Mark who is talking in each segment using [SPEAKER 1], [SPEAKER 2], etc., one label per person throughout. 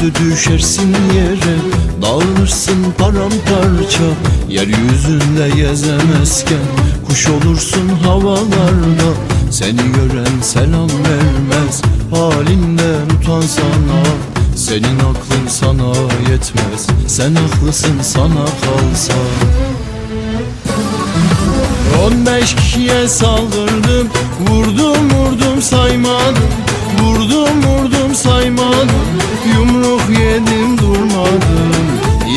[SPEAKER 1] Yüzüstü düşersin yere Dağılırsın paramparça. Yeryüzünde gezemezken Kuş olursun havalarda. Seni gören selam vermez Halinden utansana Senin aklın sana yetmez Sen haklısın sana kalsa. On beş kişiye saldırdım Vurdum vurdum saymadım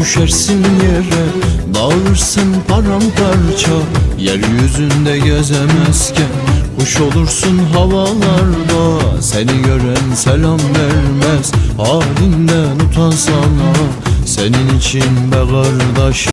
[SPEAKER 1] düşersin yere Dağılırsın paramparça. Yeryüzünde gezemezken Kuş olursun havalarda. Seni gören selam vermez Halinden utansana Senin için be kardeş